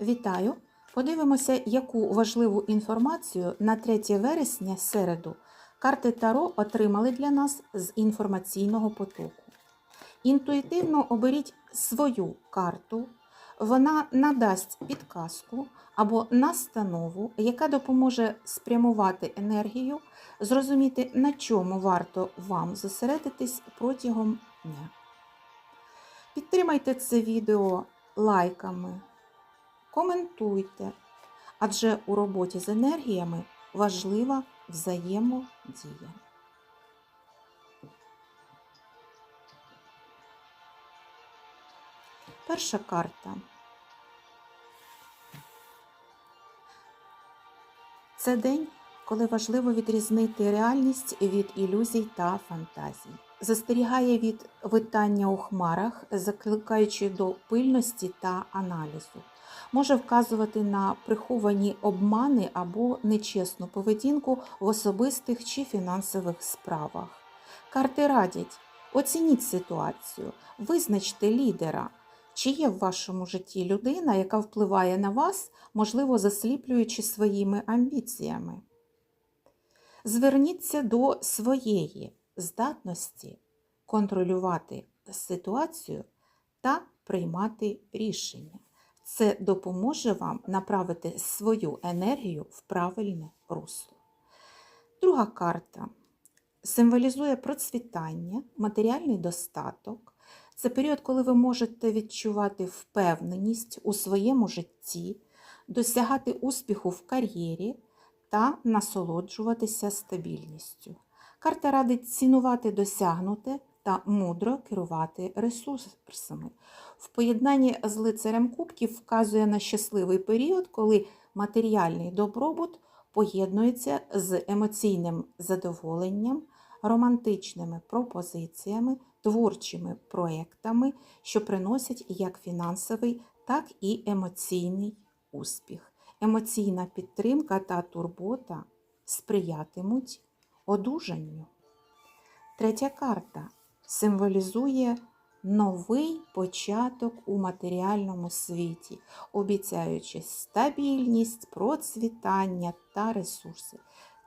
Вітаю! Подивимося, яку важливу інформацію на 3 вересня середу карти Таро отримали для нас з інформаційного потоку. Інтуїтивно оберіть свою карту, вона надасть підказку або настанову, яка допоможе спрямувати енергію, зрозуміти, на чому варто вам зосередитись протягом дня. Підтримайте це відео лайками, коментуйте, адже у роботі з енергіями важлива взаємодія. Перша карта. Це день, коли важливо відрізнити реальність від ілюзій та фантазій. Застерігає від витання у хмарах, закликаючи до пильності та аналізу. Може вказувати на приховані обмани або нечесну поведінку в особистих чи фінансових справах. Карти радять, оцініть ситуацію, визначте лідера. Чи є в вашому житті людина, яка впливає на вас, можливо, засліплюючи своїми амбіціями? Зверніться до своєї здатності контролювати ситуацію та приймати рішення. Це допоможе вам направити свою енергію в правильне русло. Друга карта символізує процвітання, матеріальний достаток. Це період, коли ви можете відчувати впевненість у своєму житті, досягати успіху в кар'єрі та насолоджуватися стабільністю. Карта радить цінувати досягнуте та мудро керувати ресурсами. В поєднанні з лицарем кубків вказує на щасливий період, коли матеріальний добробут поєднується з емоційним задоволенням, романтичними пропозиціями, творчими проектами, що приносять як фінансовий, так і емоційний успіх. Емоційна підтримка та турбота сприятимуть одужанню. Третя карта символізує новий початок у матеріальному світі, обіцяючи стабільність, процвітання та ресурси.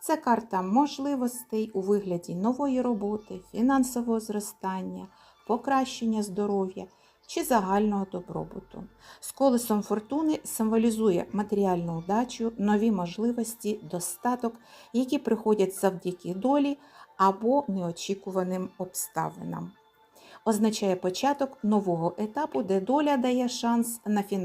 Це карта можливостей у вигляді нової роботи, фінансового зростання, покращення здоров'я чи загального добробуту. З колесом фортуни символізує матеріальну удачу, нові можливості, достаток, які приходять завдяки долі або неочікуваним обставинам. Означає початок нового етапу, де доля дає шанс на фінансову